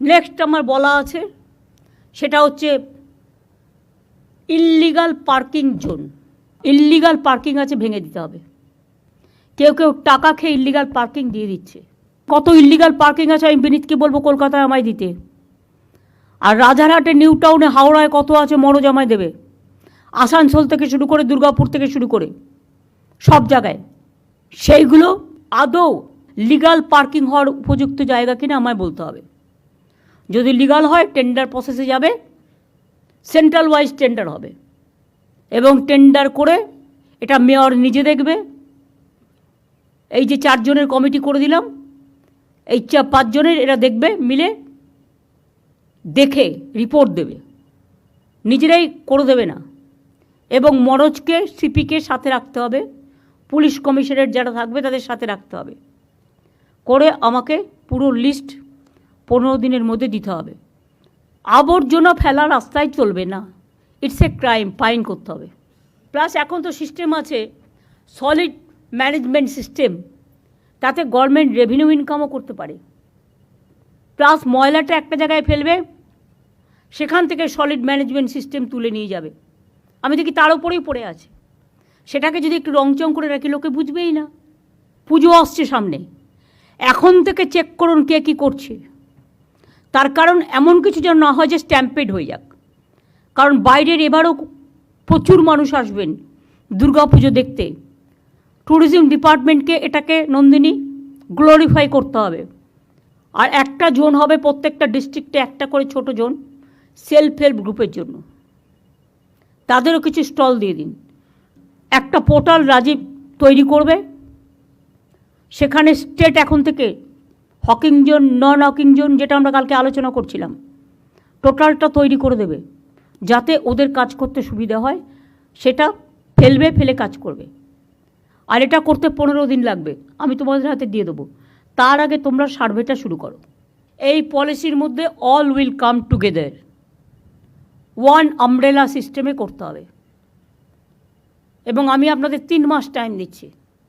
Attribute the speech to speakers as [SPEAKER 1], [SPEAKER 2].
[SPEAKER 1] Next আমার বলা আছে, সেটা হচ্ছে illegal parking zone illegal parking আছে, ভেঙে দিতে হবে। কেউ কেউ টাকা খেয়ে ইল্লিগাল পার্কিং দিয়ে দিচ্ছে। কত ইল্লিগাল পার্কিং আছে, আমি বিনীতকে বলব কলকাতায় আমায় দিতে। আর রাজারহাটে, নিউ টাউনে, হাওড়ায় কত আছে মরজ আমায় দেবে। আসানসোল থেকে শুরু করে, দুর্গাপুর থেকে শুরু করে, সব জায়গায়। সেইগুলো আদৌ লিগাল পার্কিং হওয়ার উপযুক্ত জায়গা কিনা আমায় বলতে হবে। যদি লিগাল হয় টেন্ডার প্রসেসে যাবে সেন্ট্রাল ওয়াইজ টেন্ডার হবে। এবং টেন্ডার করে এটা মেয়র নিজে দেখবে। এই যে চারজনের কমিটি করে দিলাম, এই চা পাঁচজনের এরা দেখবে, মিলে দেখে রিপোর্ট দেবে। নিজেরাই করে দেবে না। এবং মরজকে সিপিকে সাথে রাখতে হবে। পুলিশ কমিশনারেট যারা থাকবে, তাদের সাথে রাখতে হবে। করে আমাকে পুরো লিস্ট পনেরো দিনের মধ্যে দিতে হবে। আবর্জনা ফেলা রাস্তায় চলবে না। ইটস এ ক্রাইম ফাইন করতে হবে। প্লাস এখন তো সিস্টেম আছে সলিড ম্যানেজমেন্ট সিস্টেম তাতে গভর্নমেন্ট রেভিনিউ ইনকামও করতে পারে। প্লাস ময়লাটা একটা জায়গায় ফেলবে, সেখান থেকে সলিড ম্যানেজমেন্ট সিস্টেম তুলে নিয়ে যাবে। আমি দেখি তার উপরেই পড়ে আছে। সেটাকে যদি একটু রংচং করে রাখি, লোকে বুঝবেই না। পুজো আসছে সামনে। এখন থেকে চেক করুন কে কী করছে। তার কারণ এমন কিছু যেন না হয় যে স্ট্যাম্পেড হয়ে যাক। কারণ বাইরের এবারও প্রচুর মানুষ আসবেন দুর্গাপুজো দেখতে। ট্যুরিজম ডিপার্টমেন্টকে এটাকে নন্দিনী গ্লোরিফাই করতে হবে। আর একটা জোন হবে প্রত্যেকটা ডিস্ট্রিক্টে একটা করে ছোট জোন সেলফ হেল্প গ্রুপের জন্য। তাদেরও কিছু স্টল দিয়ে দিন। একটা পোর্টাল রাজীব তৈরি করবে। সেখানে স্টেট এখন থেকে hawking zone, non hawking zone, যেটা আমরা কালকে আলোচনা করছিলাম। টোটালটা তৈরি করে দেবে, যাতে ওদের কাজ করতে সুবিধা হয়, সেটা ফেলবে, ফেলে কাজ করবে। আর এটা করতে পনেরো দিন লাগবে, আমি তোমাদের হাতে দিয়ে দেবো। তার আগে তোমরা সার্ভেটা শুরু করো। এই পলিসির মধ্যে all will come together one umbrella সিস্টেমে করতে হবে। এবং আমি আপনাদের তিন মাস টাইম দিচ্ছি।